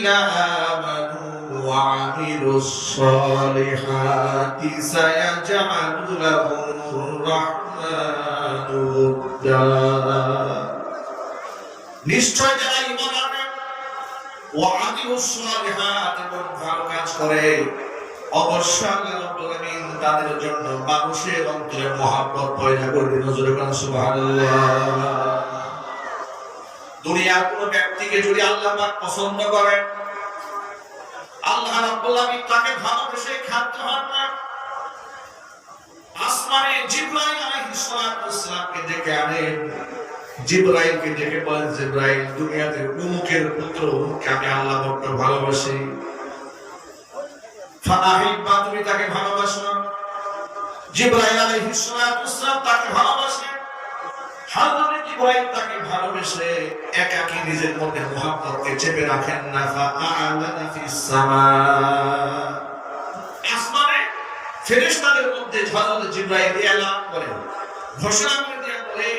الذين آمنوا وعملوا الصالحات سيجعل لهم الرحمن ودا নিশ্চয় যারা ঈমান আনে ও আমিলুস সালিহাত এবং ভালো কাজ করে অবশ্যই আল্লাহ রাব্বুল আলামিন তাদের জন্য মানুষের অন্তরে মহাব্বত পয়দা করে দিন নজরে কোন সুবহানাল্লাহ দুনিয়ার কোন ব্যক্তিকে যদি আল্লাহ পছন্দ করেন, আল্লাহ তাকে ভালোবেসে হন না। আসমানে জিবরাইল আনেন জিব্রাইলকে বলেন, জিব্রাইল, দুনিয়াতে উমুকের পুত্র উমুককে আমি আল্লাহ ভালোবাসি। ফানাহিব্বা তুমি তাকে ভালোবাসো জিব্রাইল আলাইহিস তাকে ভালোবাসেন হযরত জিব্রাইল তাকে ভালোবেসে একাকী নিজের মধ্যে মুহাব্বতকে চেপে রাখেন না ফাআলানা ফিস সামা আসমানে ফেরেশতাদের মধ্যে হযরত জিব্রাইল এলান করেন ঘোষণা করে দেয়া বলে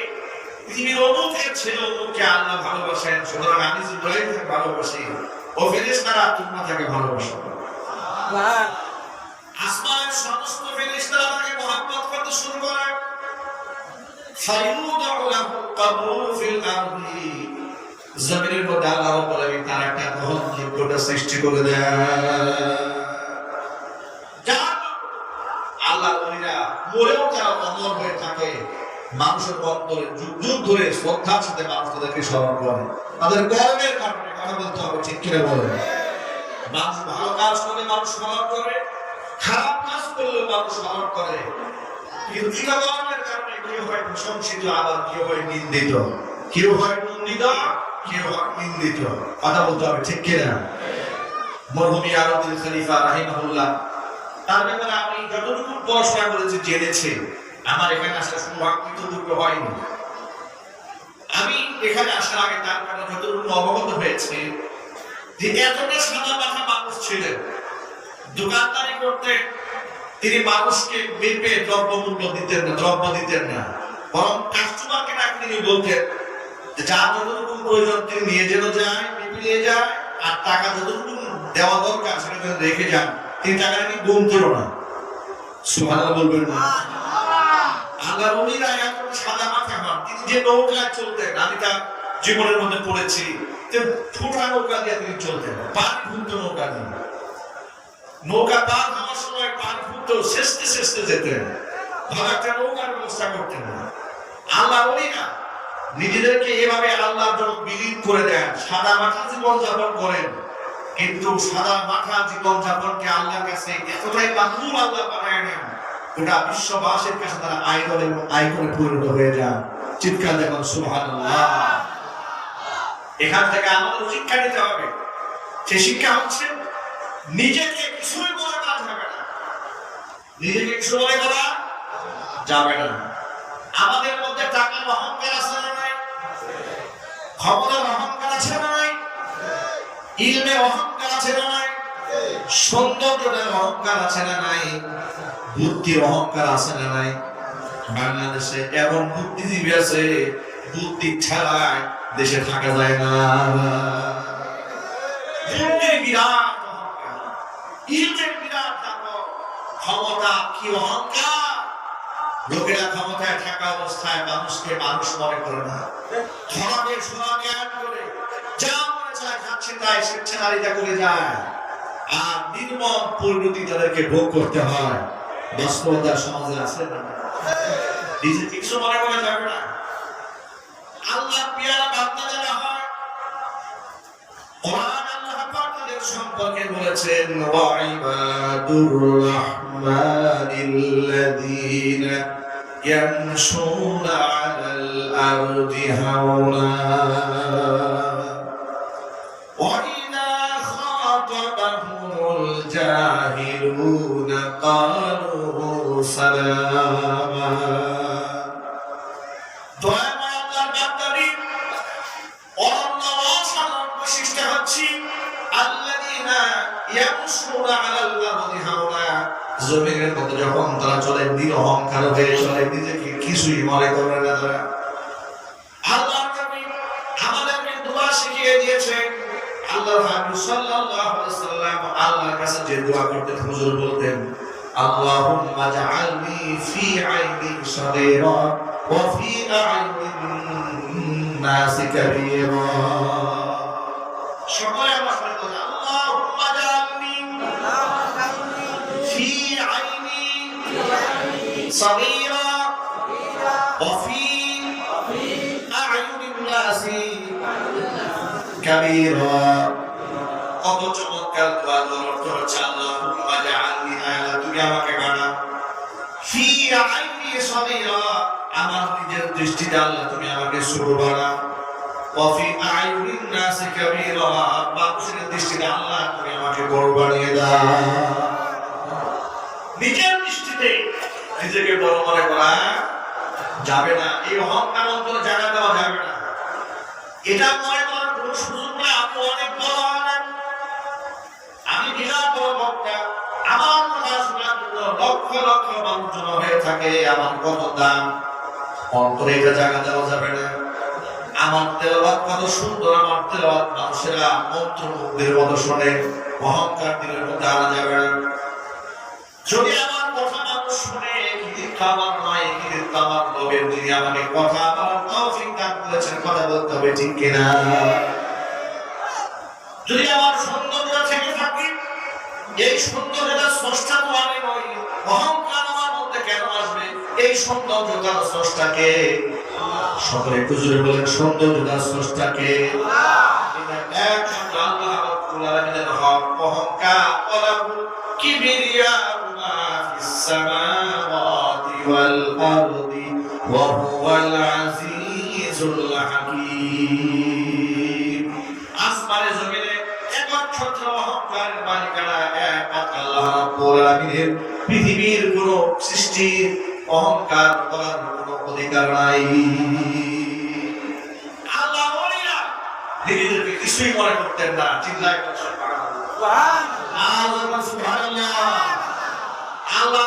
পৃথিবীর অমুকের ছেলে অমুককে আল্লাহ ভালোবাসেন সুতরাং আমি জিব্রাইলকে ভালোবাসি ও ফেরেশতারা তোমরা তাকে ভালোবাসো আসমানের সমস্ত ফেরেশতারা তাকে মহব্বত করতে শুরু করে ফায়ুদাউ লাহু কাবুল ফিল আরদি। জমিনের তার একটা গ্রহণযোগ্যতা সৃষ্টি করে দেয় আল্লাহ বলিরা মরেও যারা অমর হয়ে থাকে। মানুষের অন্তরে যুগ যুগ ধরে শ্রদ্ধার সাথে মানুষ তাদেরকে স্মরণ করে। তাদের কর্মের কারণে কথা বলতে হবে, ঠিক কিনা বলে মানুষ ভালো কাজ করলে মানুষ স্মরণ করে। খারাপ কাজ করলে মানুষ স্মরণ করে। কিন্তু কথা বলতে হবে আমি যতটুকু পড়াশোনা আমার এখানে আসার সৌভাগ্য দুটো হয়নি। আমি এখানে আসার আগে তার ব্যাপারে যতটুকু অবগত হয়েছে, যে এতটা সাদা মাথা মানুষ ছিলেন। দোকানদারি করতে তিনি মানুষকে মেপে দ্রব্যমূল্য দিতেন না, দ্রব্য দিতেন না। বরং কাস্টমারকে ডাক তিনি বলতেন যে যার যতটুকু প্রয়োজন তিনি নিয়ে যেন যায়, মেপে নিয়ে যায়, আর টাকা যতটুকু দেওয়া দরকার সেটা যেন রেখে যান। তিনি টাকাটা কি গুনতেন না। সুবহানাল্লাহ বলবেন না। রলিরা এত সাদা মাথা হন তিনি যে নৌকায় চলতেন, আমি তার জীবনের মধ্যে পড়েছি ছোটা নৌকা দিয়ে তিনি চলতেন, পানি ভুলত নৌকা দিয়ে। নৌকা পার হওয়ার সময় পানি ভুলত শেষতে যেতেন। নৌকার ব্যবস্থা করতেন না। আল্লাহ রলিরা নিজেদেরকে এভাবে আল্লাহর জন্য বিলীন করে দেন, সাদা মাথা জীবন যাপন করেন। কিন্তু সাদা মাথা জীবন যাপনকে আল্লাহর কাছে এতটাই আল্লাহ বানায় নেন, গোটা বিশ্ববাসীর কাছে তারা আইডল এবং আইকনে পরিণত হয়ে যান। চিৎকার দেখুন, সুবহানাল্লাহ। এখান থেকে আমাদের শিক্ষা নিতে হবে। সে শিক্ষা হচ্ছে, নিজেকে কিছুই না নিজেকে মনে করা যাবে না। আমাদের মধ্যে টাকার অহংকার আছে না নাই? ক্ষমতার অহংকার আছে না নাই? অহংকার আছে না নাই? সৌন্দর্যের অহংকার আছে না নাই? বুদ্ধির অহংকার আছে না নাই? বাংলাদেশে এমন বুদ্ধিজীবী আছে, বুদ্ধি ঠেলায় দেশে থাকা যায় না। বিরাট অহংকার। ক্ষমতা কি অহংকার? লোকেরা ক্ষমতায় থাকা অবস্থায় মানুষকে মানুষ মনে করে না। ধর্মের সোনা জ্ঞান করে। যা মনে চায় খাচ্ছে তাই স্বেচ্ছাচারিতা করে যায়। আর নির্মম পরিণতি তাদেরকে ভোগ করতে হয়, বাস্তবতার সমাজে আছে না? নিজে কিছু মনে যাবে না? আল্লাহ পিয়ারা যারা হয় আমাদের সম্পর্কে বলেছেন ওয়াইবাদুর রহমানিল্লাযীনা ইয়ামশুনা আলাল আরদি হাওনা। ওয়াইনা খাতাবাহুল জাহিলুনা ক্বালু সালামা। জমিনের মধ্যে যখন তারা চলে নিরহংকার হয়ে চলে, নিজেকে কিছুই মনে করে না তারা। আল্লাহ আমাদেরকে দোয়া শিখিয়ে দিয়েছেন আল্লাহ হাবিব সাল্লাল্লাহু আলাইহি সাল্লাম আল্লাহর কাছে যে দোয়া করতেন, হুজুর বলতেন, আল্লাহুম্মা জাআলনি ফি আইনি সাগীরা ওয়া ফি আইনিন নাসি কাবীরা সকলে ওয়া ফি আইনিন নাসি কাবীরা কত চমৎকার দোয়া দোয়ার অর্থ হচ্ছে আল্লাহুম্মা জাআলনি আলা তুমি আমাকে বানাও। ফি আইনি সাগীরা, আমার নিজের দৃষ্টিতে আল্লাহ তুমি আমাকে ছোট বানাও। ওয়া ফি আইনিন নাসি কাবীরা, মানুষের দৃষ্টিতে আল্লাহ তুমি আমাকে বড় বানিয়ে দাও। নিজের দৃষ্টিতে নিজেকে বড় মনে করা যাবে না। এই অহংকার অন্তরে জায়গা দেওয়া যাবে না। এটা মনে করার কোন সুযোগ নেই। আপনি অনেক বড় আলেম। আমি বিরাট বড় বক্তা। আমার জন্য লক্ষ লক্ষ হয়ে থাকে। আমার কত দাম? অন্তরে এটা জায়গা দেওয়া যাবে না। আমার তেলাওয়াত কত সুন্দর। আমার তেলাওয়াত মানুষেরা মন্ত্রমুগ্ধের মতো শোনে। অহংকার দিনের মধ্যে আনা যাবে না। যদি আমার কথা মানুষ শুনে আমার নয় কৃতিত্ব আমার নবের যিনি আমাকে কথা আমার তৌফিক দান করেছেন, কথা বলতে হবে, ঠিক কিনা? যদি আমার সৌন্দর্য থেকে থাকে, এই সৌন্দর্যটা স্রষ্টা তো আমি নই, অহংকার আমার মধ্যে কেন আসবে? এই সৌন্দর্যতার স্রষ্টাকে সকলে জোরে বলেন সৌন্দর্যতার স্রষ্টাকে অহংকার কিবরিয়াউ মা ফিস ওয়া হুয়াল আজিজুল হাকীম। আসমানে জমিনে একমাত্র অহংকারের মালিকানা একমাত্র আল্লাহ রাব্বুল আলামিনের। পৃথিবীর কোন সৃষ্টির অহংকার করার কোনো অধিকার নাই। আল্লাহ নিজেদেরকে কিছুই মনে করতেন না চিল্লায় আল্লাহ সুবহানাল্লাহ। আল্লাহ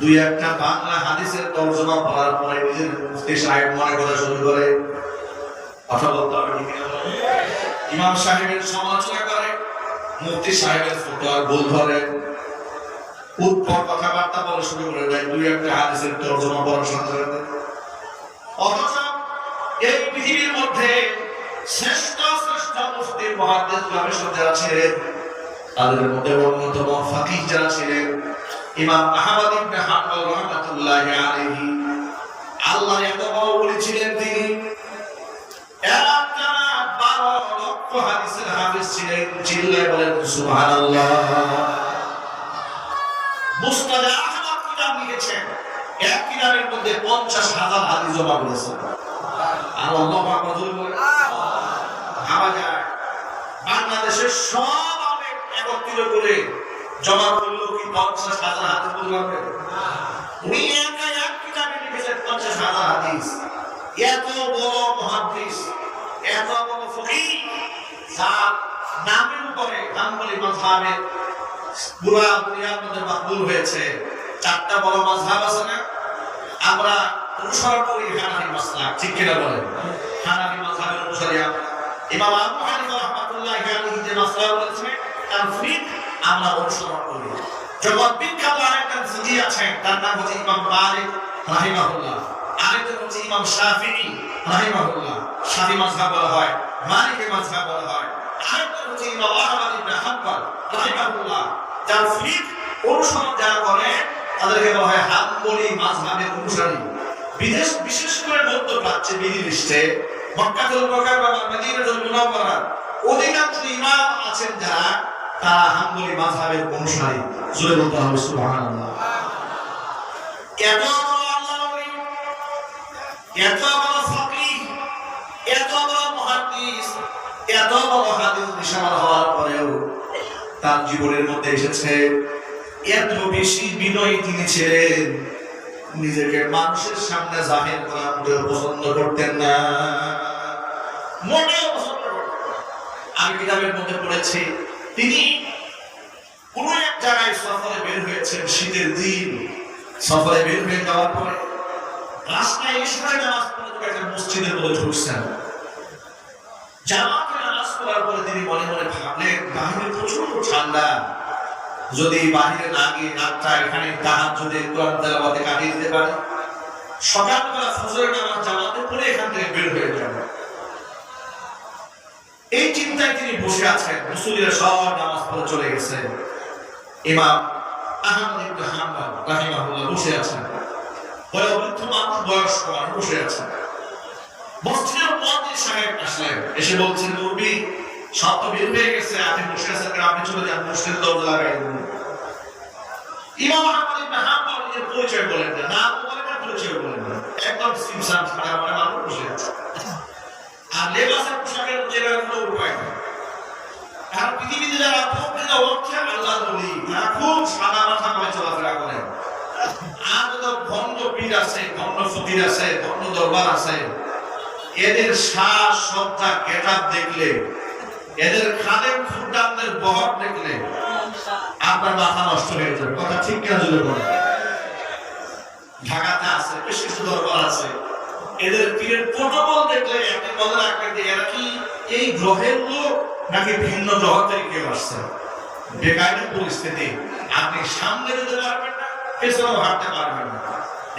দুই একটা বাংলা হাদিসের তর্জমা পড়ার পরে নিজের মুফতি সাহেব মনে করা শুরু করে, কথা বলতে হবে ইমাম সাহেবের সমালোচনা করে, মুফতি সাহেবের ফতোয়ার ভুল ধরে। উৎপর কথাবার্তা বলা শুরু করে দেয়, দুই একটা হাদিসের তর্জমা পড়ার সাথে সাথে। অথচ এই পৃথিবীর মধ্যে শ্রেষ্ঠ শ্রেষ্ঠ মুফতি মহাদ্দেশ গবেষক যারা তাদের মধ্যে অন্যতম ফাকিহ যারা ছিলেন, ইমাম আহমদ ইবনে হাম্বল রাহমাতুল্লাহি আলাইহি আল্লাহ এত বড় ওলি ছিলেন তিনি এক কিতাবের মধ্যে পঞ্চাশ হাজার হাদিস জমা করেছেন। বাংলাদেশের সব একত্রিত করে জমা করল কি পঞ্চাশ হাজার বলতে পারবে উনি একা এক কিতাবে লিখেছেন পঞ্চাশ হাজার হাদিস। এত বড় মহাদিস, এত বড় ফকির, যার নামের উপরে পুরা দুনিয়ার মধ্যে মাকবুল হয়েছে। চারটা বড় মাযহাব আছে না? আমরা অনুসরণ করি মাসলাক ঠিক কিনা বলেন? হানাফি মাযহাবের অনুসারী আমরা। ইমাম আবু হানিফা রাহমাতুল্লাহি আলাইহি যে ফিক আমরা অনুসরণ করি জগৎ বিখ্যাত আরেকজন ফুজি আছেন, তার নাম হচ্ছে ইমাম মালিক রাহিমাহুল্লাহ। আরেকজন হচ্ছে ইমাম শাফিঈ রাহিমাহুল্লাহ। শাফি মাযহাব বলা হয় মালিকি মাযহাব বলা হয়। আরেকজন হচ্ছে ইমাম আহমদ ইবনে হাম্বল রাহিমাহুল্লাহ। যার ফিক অনুসরণ যারা করে, তাদেরকে বলা হয় হাম্বলি মাযহাবের অনুসারী। বিদেশ, বিশেষ করে মধ্যপ্রাচ্যে, মিডিল ইস্টে মক্কাতুল মুকাররমা মদিনাতুল মুনাওয়ারা অধিকাংশ ইমাম আছেন যারা তারা হাম্বলি মাযহাবের অনুসারী জোরে বলতে হবে, সুবহানাল্লাহ। এত এত বড় ফকিহ এত বড় মুহাদ্দিস, এত বড় হাদিস নিশানা হওয়ার পরেও তার জীবনের মধ্যে এসেছে এত বেশি বিনয়ী তিনি ছিলেন। নিজেকে মানুষের সামনে জাহির করা মোটেও পছন্দ করতেন না। মোটেও পছন্দ। আমি কিতাবের মধ্যে পড়েছি তিনি কোন এক জায়গায় সফরে বের হয়েছেন শীতের দিন। সফরে বের হয়ে যাওয়ার পরে রাস্তায় নামাজ একটা মসজিদের মধ্যে ঢুকছেন। জামাতে নামাজ পড়ার পরে তিনি মনে মনে ভাবলেন, বাহিরে প্রচুর ঠান্ডা। যদি বাহিরে না গিয়ে রাতটা এখানে তাহার যদি কোরআন তেলাওয়াতে কাটিয়ে দিতে পারে। সকালবেলা ফজরের নামাজ জামাতে পড়ে এখান থেকে বের হয়ে যাবে এই চিন্তায় তিনি বসে আছেন। মুসলিরা সব নামাজ পড়ে চলে গেছে। ইমাম আহমদ ইবনে রাহিমাহুল্লাহ বসে আছেন। বয়োবৃদ্ধ মানুষ মানুষ বসে আছেন। মসজিদের মুয়াজ্জিন সাহেব আসলেন। এসে বলছেন মুরবি সব তো বের হয়ে গেছে। আপনি বসে আছেন? আপনি চলে যান, মসজিদের দরজা লাগাই দিন। ইমাম আহমদ ইবনে হাম্বল নিজের পরিচয় বলেন না। বলেন না, পরিচয় বলেন না। একদম সিমসাম মানে মানুষ বসে আছে। আর লেবাসের পোশাকের জেলার কোনো উপায় নেই। কারণ পৃথিবীতে যারা প্রকৃত অর্থে আল্লাহ বলি তারা খুব সাদা মাথা করে চলাফেরা করেন আর যত ভণ্ড পীর আছে ভণ্ড ফকির আছে ভণ্ড দরবার আছে, এদের শ্বাস সত্তা গেটাপ দেখলে, এদের খাদের খুদ্দামদের বহর দেখলে, আপনার মাথা নষ্ট হয়ে যাবে। কথা ঠিক কেন জুড়ে বলে ঢাকাতে আছে বেশ কিছু দরবার আছে এদের প্রোটোকল দেখলে আপনি রাখবেন যে এরা কি এই গ্রহের লোক নাকি ভিন্ন থেকে আসছে? বেকারের পরিস্থিতি। আপনি সামনে যেতে পারবেন না, পেছনেও হাঁটতে পারবেন না।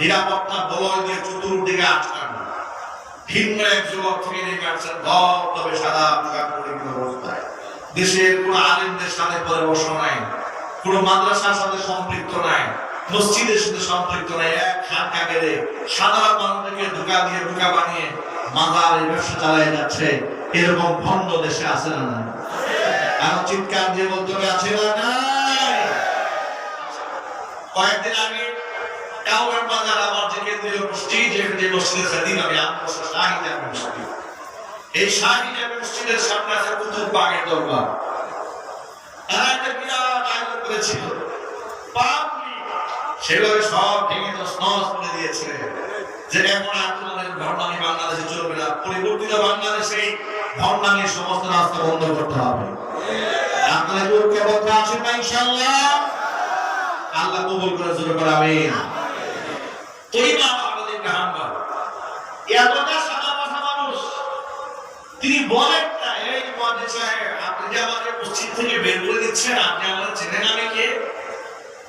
নিরাপত্তা বলয় দিয়ে চতুর্দিকে আটকান। ভিন্ন এক যুবক থেকে নেমে আসছেন তবে সাদা পরিহিত অবস্থায়। দেশের কোন আলেমদের সাথে পরামর্শ নাই, কোন মাদ্রাসার সাথে সম্পৃক্ত নাই। মসজিদের সাথে সম্পৃক্ত নাই, এক খানকা বেড়ে সাধারণ মানুষকে ঢুকা দিয়ে ঢুকা বানিয়ে মাজার এই ব্যবসা চালিয়ে যাচ্ছে। এরকম ভণ্ড দেশে আছে না নাই? আর চিৎকার দিয়ে বলতে হবে, আছে না কয়েকদিন আগে কাউরের বাজার আমার যে কেন্দ্রীয় মসজিদ, যেখানে মসজিদের আমি শাহিদ মসজিদ। এই শাহিদ মসজিদের সামনে আছে কুতুব বাগের দরবার। তারা একটা বিরাট আয়োজন করেছিল। পাবলি সেভাবে সব ভেঙে তো করে দিয়েছে যে এখন আর ধর্মানি বাংলাদেশে চলবে না। পরিবর্তিত বাংলাদেশে ধর্মানি সমস্ত রাস্তা বন্ধ করতে হবে। আপনাদের বলতে আছেন না ইনশাআল্লাহ? আল্লাহ কবুল করে জোরে করে আমিন। এই বাবা আমাদের হাম্বা এতটা সাদা মাথা মানুষ, তিনি বলেন না, এই সাহেব আপনি যে আমাকে মসজিদ থেকে বের করে দিচ্ছেন, আপনি আমাদের চেনেন আমি কে?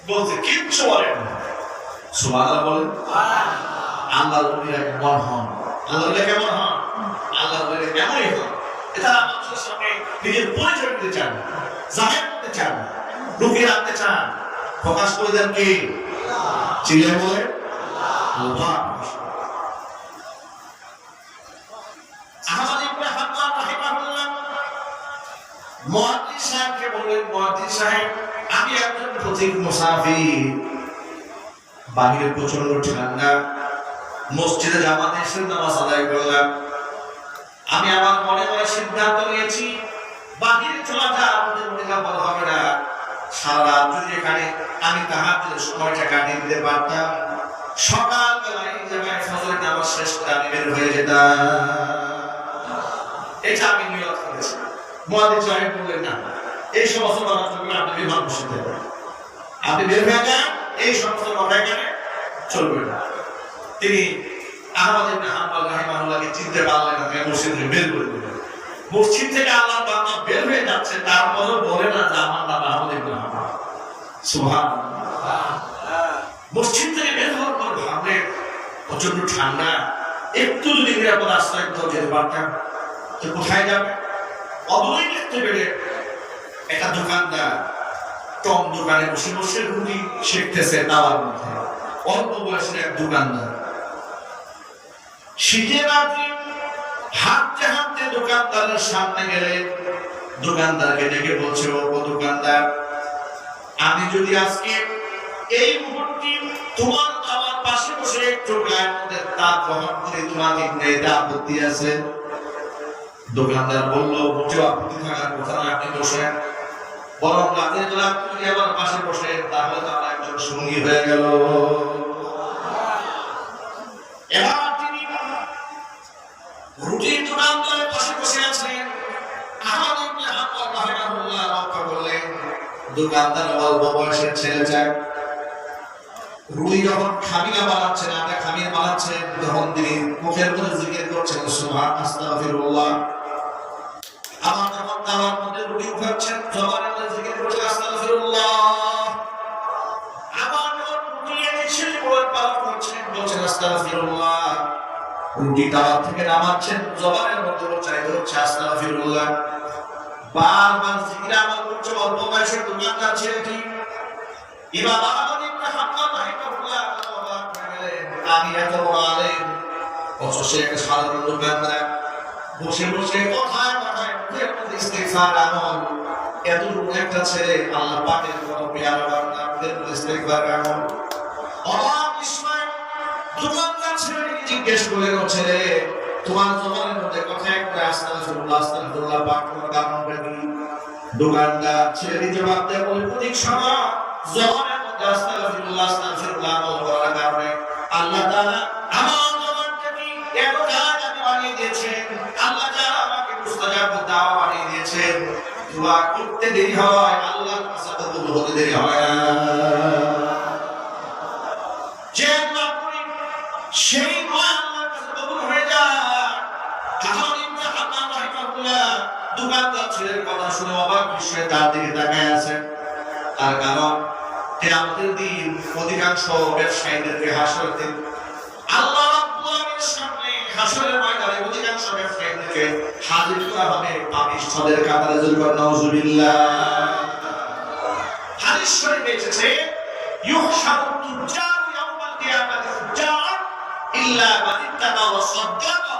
বলছে কিচ্ছু বলেন সুবহানাল্লাহ বলেন। আল্লাহ। নবীরা কেমন হন? আল্লাহ নবীরা কেমন হন? আল্লাহ নবীরা কেমনই হন? এটা মানুষের নিজের পরিচয় দিতে চান জাহের করতে চান লুকিয়ে রাখতে চান। প্রকাশ করে দেন কি? চিলে বলে আল্লাহ। আহমদ ইবনে হাম্মাদ রাহিমাহুল্লাহ মুয়াজ্জিন সাহেবকে বললেন মুয়াজ্জিন সাহেব আমি একজন বাহিরে প্রচণ্ড ঠান্ডা, মসজিদে জামাতে এসে নামাজ আদায় করলাম। আমি আমার মনে মনে সিদ্ধান্ত নিয়েছি, বাহিরে চলাটা আমাদের মনে ভালো হবে না। সারা যদি এখানে আমি তাহার সময়টা কাটিয়ে দিতে পারতাম সকালবেলা এই জায়গায় ফজরের নামাজ শেষ করে আমি বের হয়ে যেতাম। এটা আমি নিয়ত করেছি। মহাদিন সাহেব বললেন না এই সমস্ত আপনি দেবেন আপনি বের হয়ে যান, এই সমস্ত এখানে চলবে না। তিনি আহমদ ইবনে রাহিমাহুল্লাহকে চিনতে পারলেন না মসজিদ থেকে বের করে দিলেন। মসজিদ থেকে আল্লাহ বান্দা বের হয়ে যাচ্ছে, তারপরেও বলে না যে আমার নাম আহমদ ইবনে হাম্বল। সুবহানাল্লাহ। মসজিদ থেকে বের হওয়ার পর ভাবলেন প্রচণ্ড ঠান্ডা, একটু যদি নিরাপদ আশ্রয় যেতে পারতাম, তো কোথায় যাবে? অবৈ দেখতে একটা দোকানদার টম দোকানে বসে বসে রুটি শিখতেছে তাওয়ার মধ্যে। অল্প বয়সের এক দোকানদার। শীতের রাত্রি হাঁটতে হাঁটতে দোকানদারের সামনে গেলে দোকানদারকে ডেকে বলছে, ও দোকানদার, আমি যদি আজকে এই মুহূর্তে তোমার আমার পাশে বসে একটু গায়ের মধ্যে তাপ গ্রহণ করে তোমাকে এতে আপত্তি আছে? দোকানদার বলল মোটেও আপত্তি থাকার কথা না, আপনি বসেন। বরং রাতের বেলা তুমি আমার পাশে বসে তাহলে তো আমার একজন সঙ্গী হয়ে গেল। দোকানদার অল্প বয়সের ছেলে চায় রুই যখন খামিলা বানাচ্ছেন আটা খামির বানাচ্ছেন তখন তিনি মুখের মধ্যে জিজ্ঞেস করছেন, সুবহান, আস্তাগফিরুল্লাহ। আমার মধ্যে রুটি উঠাচ্ছেন থেকে নামাচ্ছেন জবানের করছে অল্প বয়সের দোকানদার ছেলেটি ইমাম আহমদ ইবনে হাম্বল রাহিমাহুল্লাহ অবাক গেলেন, আমি এত বড় আলেম অথচ সে একটা সাধারণ বসে বসে কথায় একটা তোমার কথায় করে আস্তাগফিরুল্লাহ আস্তাগফিরুল্লাহ পাঠ করার দোকানদার জবাব দেয় বলে আল্লাহ দোয়া করতে দেরি হয়, আল্লাহর কাছে কবুল হতে দেরি হয় সেই ছেলের কথা শুনে অবাক তার দিকে তাকায় আছেন। তার কারণ, কিয়ামতের দিন অধিকাংশ ব্যবসায়ীদেরকে হাসরের দিন ব্যবসায়ীদেরকে হাজির করা হবে। পাপিষ্ঠদের কাতারে জুলকার নাউজুবিল্লাহ। হাদিস শরীফে এসেছে, ইউহশারু তুজ্জারু ইয়াউমাল কিয়ামাতি ফুজ্জার ইল্লা মান ইত্তাবা ওয়া সাদ্দাকা